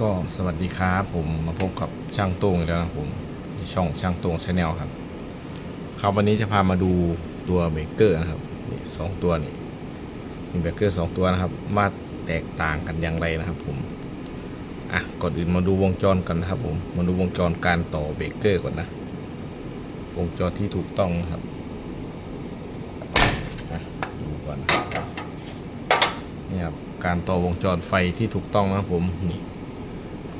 ก็สวัสดีครับผมมาพบกับช่างโต้งอีกแล้วนะครับผมช่องช่างโต้งชาแนลครับครับวันนี้จะพามาดูตัวเบรกเกอร์นะครับนี่สองตัวนี่มีเบรกเกอร์สองตัวนะครับมาแตกต่างกันอย่างไรนะครับผมอะก่อนอื่นมาดูวงจรกันนะครับ ผมมาดูวงจรการต่อเบรกเกอร์ก่อนนะ วงจรที่ถูกต้องนะครับดูก่อนนะครับนี่ครับการต่อวงจรไฟที่ถูกต้องนะครับผมนี่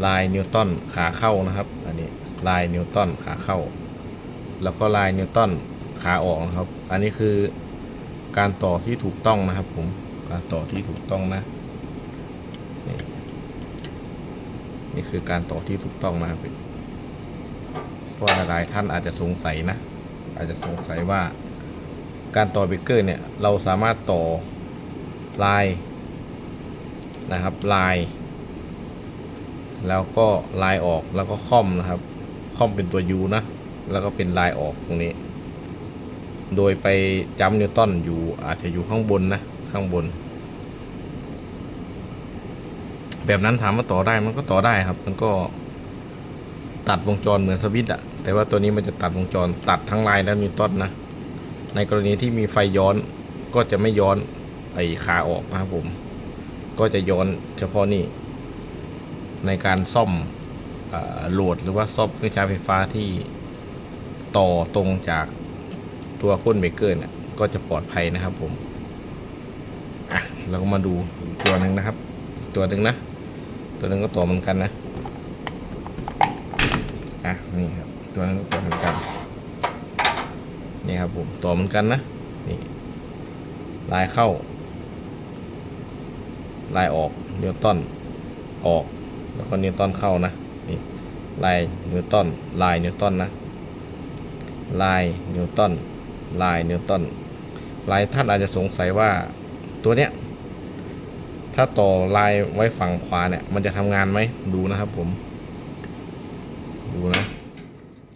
ลายนิวตันขาเข้านะครับอันนี้ลายนิวตันขาเข้า แล้วก็ลายนิวตันขาออกนะครับ อันนี้คือการต่อที่ถูกต้องนะครับผมการต่อที่ถูกต้องนะนี่นี่คือการต่อที่ถูกต้องนะครับเพราะหลายท่านอาจจะสงสัยนะ อาจจะสงสัยว่าการต่อเบเกอร์เนี่ยเราสามารถต่อลายนะครับลาย แล้วก็ลายออกแล้วก็ค่อมนะครับ ค่อมเป็นตัว U นะ แล้วก็เป็นลายออกตรงนี้ โดยไปจัมนิวตันอยู่อาจจะอยู่ข้างบนนะ ข้างบน แบบนั้นถามว่าต่อได้มันก็ต่อได้ครับ มันก็ตัดวงจรเหมือนสวิตช์อะแต่ว่าตัวนี้มันจะตัดวงจรตัดทั้งลายและนิวตันนะ ในกรณีที่มีไฟย้อนก็จะไม่ย้อนไอขาออกนะครับผม ก็จะย้อนเฉพาะนี่ ในการซ่อมโหลดหรือว่าซ่อมเครื่องใช้ไฟฟ้าที่ต่อตรงจากตัวโค้นเบรกเกอร์เนี่ยก็จะปลอดภัยนะครับผมอะเราก็มาดูอีกตัวหนึ่งนะครับตัวหนึ่งนะ ตัวหนึ่งก็ต่อเหมือนกันนะอะนี่ครับตัวนึงก็ต่อเหมือนกันนี่ครับผมต่อเหมือนกันนะนี่ลายเข้า ลายออกนิวตันออก แล้วก็นิวตันเข้านะนี่ลายนิวตันลายนิวตันนะลายนิวตันลายนิวตันลายท่านอาจจะสงสัยว่าตัวเนี้ยถ้าต่อลายไว้ฝั่งขวาเนี่ยมันจะทำงานไหมดูนะครับผม ดูนะ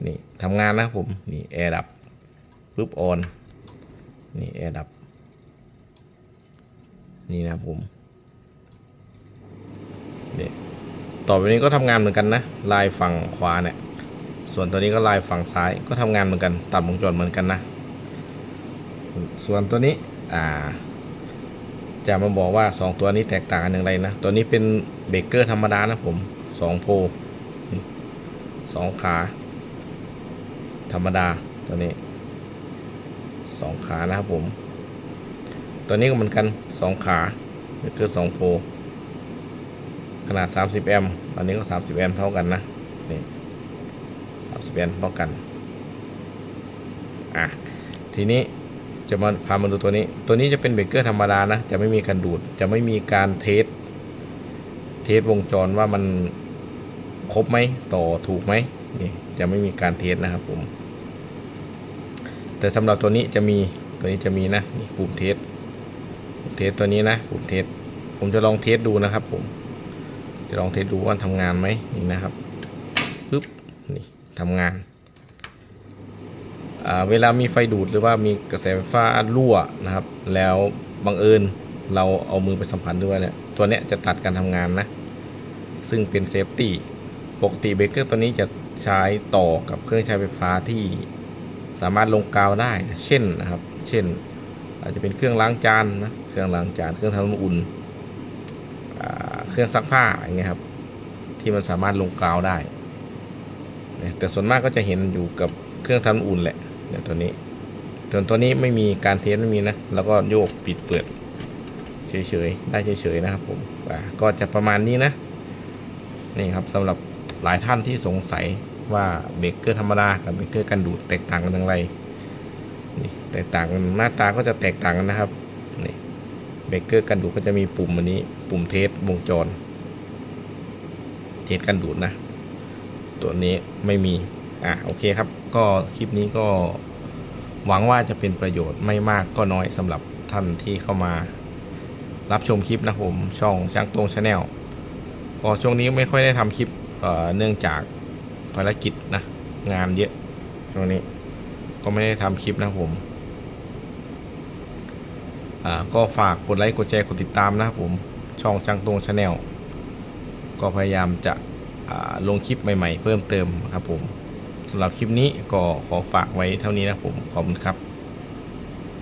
นี่ทำงานนะผมนี่แอร์ดับปุ๊บออนนี่แอร์ดับนี่นะครับผมเนี่ย ต่อไปนี้ก็ทำงานเหมือนกันนะลายฝั่งขวาเนี่ยส่วนตัวนี้ก็ลายฝั่งซ้ายก็ทำงานเหมือนกันตัดวงจรเหมือนกันนะ ส่วนตัวนี้อ่าจะมาบอกว่า 2 ตัวนี้แตกต่างกันอย่างไรนะตัวนี้เป็นเบเกอร์ธรรมดานะผม 2 โพลสองขา ธรรมดาตัวนี้สองขานะครับผม ตัวนี้ก็เหมือนกันสองขาเบเกอร์สองโพล ขนาด 30 แอมป์อันนี้ก็ 30 แอมป์เท่ากันนะนี่30 แอมป์เท่ากันอะทีนี้จะมาพามาดูตัวนี้ ตัวนี้จะเป็นเบรกเกอร์ธรรมดานะ จะไม่มีการดูด จะไม่มีการเทส เทสวงจรว่ามันครบไหม ต่อถูกไหมนี่จะไม่มีการเทสนะครับผม แต่สำหรับตัวนี้จะมี ตัวนี้จะมีนะ นี่ปุ่มเทส ปุ่มเทสตัวนี้นะ ปุ่มเทส ผมจะลองเทสดูนะครับผม จะลองเทสดูว่าทำงานไหมนี่นะครับปึ๊บนี่ทำงานเวลามีไฟดูดหรือว่ามีกระแสไฟฟ้ารั่วนะครับ แล้วบังเอิญเราเอามือไปสัมผัสด้วยเนี่ยตัวเนี้ยจะตัดการทำงานนะ ซึ่งเป็นเซฟตี้ปกติเบรกเกอร์ตัวนี้จะใช้ต่อกับเครื่องใช้ไฟฟ้าที่สามารถลงกาวได้ เช่นนะครับ เช่น อาจจะเป็นเครื่องล้างจานนะ เครื่องล้างจาน เครื่องทำน้ำอุ่น เครื่องซักผ้าอย่างเงี้ยครับ ที่มันสามารถลงกาวได้ แต่ส่วนมากก็จะเห็นอยู่กับเครื่องทำน้ำอุ่นแหละเนี่ยตัวนี้ส่วนตัวนี้ไม่มีการเทสไม่มีนะ แล้วก็โยกปิดเปิดเฉยๆได้เฉยๆนะครับผมก็จะประมาณนี้นะนี่ครับสำหรับหลายท่านที่สงสัยว่าเบรกเกอร์ธรรมดากับเบรกเกอร์กันดูดแตกต่างกันอย่างไรนี่แตกต่างกันหน้าตาก็จะแตกต่างกันนะครับนี่ เบรกเกอร์กันดูดก็จะมีปุ่มอันนี้ ปุ่มเทสวงจร เทสกันดูดนะ ตัวนี้ไม่มี อะโอเคครับ ก็คลิปนี้ก็หวังว่าจะเป็นประโยชน์ไม่มากก็น้อยสำหรับท่านที่เข้ามา รับชมคลิปนะผมช่องช่างตรงชาแนลก็ช่วงนี้ไม่ค่อยได้ทำคลิปเเนื่องจากภารกิจนะ งานเยอะช่วงนี้ก็ไม่ได้ทำคลิปนะผม ก็ฝากกดไลค์กดแชร์กดติดตามนะครับผมช่องช่างตรงชาแนลก็พยายามจะลงคลิปใหม่ ๆ เพิ่มเติมครับผมสำหรับคลิปนี้ก็ขอฝากไว้เท่านี้นะครับผมขอบคุณครับ